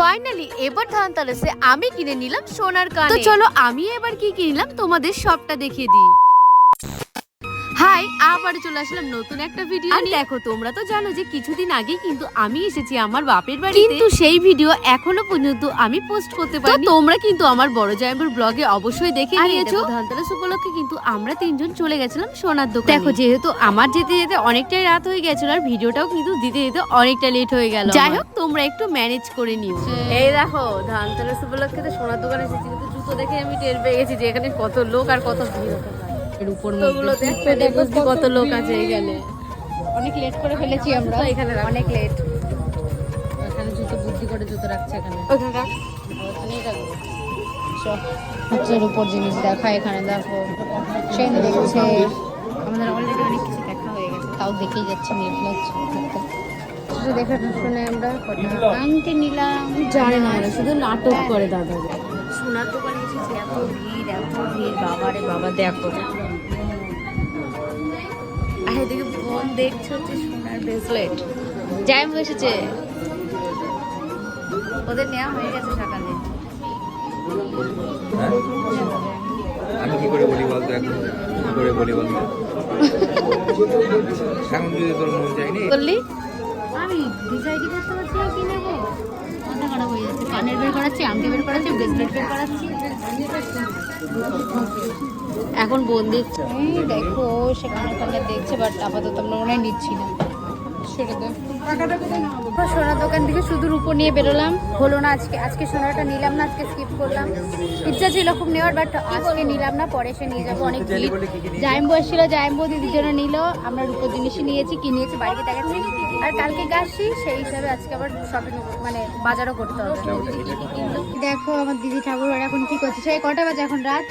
Finally এবার ধানতারাসে আমি কিনে নিলাম সোনার কান। তো চলো আমি এবার কি কিনলাম? তোমাদের সবটা দেখিয়ে দিই। হাই আবার চলে আসলাম নতুন একটা ভিডিও আর দেখো তোমরা তো জানো যে কিছুদিন আগে কিন্তু আমি এসেছি আমার বাপের বাড়ি কিন্তু সেই ভিডিও এখনও পর্যন্ত আমি পোস্ট করতে পারি তোমরা কিন্তু আমার বড় জায়গার ব্লগে অবশ্যই দেখে নিয়েছো। ধানতেরাস উপলক্ষে কিন্তু আমরা তিনজন চলে গেছিলাম সোনার দোকানে। দেখো যেহেতু আমার যেতে যেতে অনেকটাই রাত হয়ে গেছিল আর ভিডিওটাও কিন্তু দিতে দিতে অনেকটা লেট হয়ে গেল যাই হোক তোমরা একটু ম্যানেজ করে নিও। এই দেখো ধানতেরাস উপলক্ষে তো সোনার দোকানে এসেছি কিন্তু জুতো দেখে আমি টের পেয়ে গেছি যে এখানে কত লোক আর কত ভিড়। এর উপরগুলো দেখতে দেখো কত লোক আছে এখানে। অনেক লেট করে ফেলেছি আমরা। এখানে অনেক লেট এখানে জুতো বুদ্ধি করে জুতো রাখছে এখানে। ওখানে উপর জিনিস দেখা এখানে দেখো। চেন দেখছে। আমাদের অলরেডি অনেক কিছু দেখা হয়ে গেছে। তাও দেখেই যাচ্ছে ফেলাচ্ছে শুধু দেখে শুনে আমরা নিলাম। জানে না শুধু নাটক করে দাদা। সোনার দোকানে এসেছে এত ভিড় এত ভিড়। বাবা রে বাবা দেখো। বোন দেখছ হচ্ছে সোনার ব্রেসলেট জাইম এসেছে। ওদের নেওয়া হয়ে গেছে সকালে। হ্যাঁ? আমি কি করে বলি বলতো এখন? কি করে বলি বলতো? এখন যদি তোর মন চাইনি বললি? আমি ডিসাইড করতে পারছি না কি নেব? মাথা খারাপ হয়ে যাচ্ছে। কানের বের করাচ্ছি আংটি বের করাচ্ছি ব্রেসলেট বের করাচ্ছি। এখন বোন দেখছ এই দেখো সেখানে ওখানে দেখছে বাট আপাতত আমরা মনে হয় নিচ্ছি না। সেটা সোনার দোকান থেকে শুধু রূপো নিয়ে বেরোলাম। হলো না আজকে আজকে সোনাটা নিলাম না আজকে স্কিপ করলাম। ইচ্ছা ছিল খুব নেওয়ার বাট আজকে নিলাম না পরে এসে নিয়ে যাব অনেক ভিড় জাইম্বো এসেছিল জাইম্বো দিদির জন্য নিল। আমরা রূপোর জিনিসই নিয়েছি কি নিয়েছি বাড়িতে দেখাচ্ছি আর কালকে গাছছি সেই হিসাবে আজকে আবার শপিং মানে বাজারও করতে হবে। দেখো আমার দিদি ঠাকুর এখন কি করছে সেই কটা বাজে এখন রাত?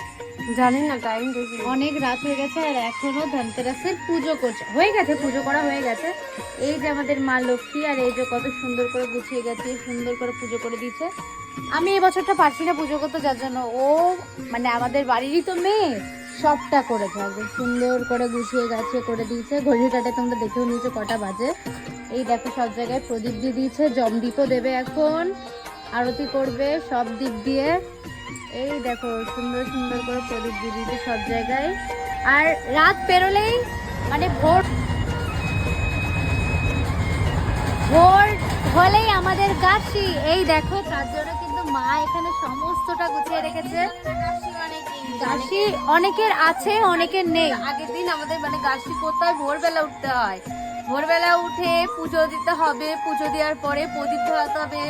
জানি না টাইম অনেক রাত হয়ে গেছে আর এখনও ধনতেরাসের পুজো করছে। হয়ে গেছে, পুজো করা হয়ে গেছে। এই যে আমাদের মা লক্ষ্মী আর এই যে কত সুন্দর করে গুছিয়ে গেছে, সুন্দর করে পুজো করে দিয়েছে। আমি এই বছরটা পারছি না পুজো করতে, যার জন্য ও মানে আমাদের বাড়িরই তো মেয়ে, সবটা করেছে একদম সুন্দর করে গুছিয়ে গেছে, করে দিয়েছে। কাটে তোমরা দেখেও নিয়েছো, কটা বাজে। এই দেখো, সব জায়গায় প্রদীপ দিয়ে দিয়েছে, জমদীপও দেবে এখন। আরতি করবে, সব দিক দিয়ে। এই দেখো, সুন্দর সুন্দর করে প্রদীপ দিয়ে দিয়েছে সব জায়গায়। আর রাত পেরোলেই মানে ভোর ভোর হলেই আমাদের গাছি এই দেখো, তার জন্য কিন্তু মা এখানে সমস্তটা গুছিয়ে রেখেছে। গাছি অনেকের আছে, অনেকের নেই। আগের দিন আমাদের মানে গাছটি কোথায়? ভোরবেলা উঠতে হয়। ভোরবেলা উঠে পুজো দিতে হবে। পুজো দেওয়ার পরে প্রদীপ ধরাতে হবে।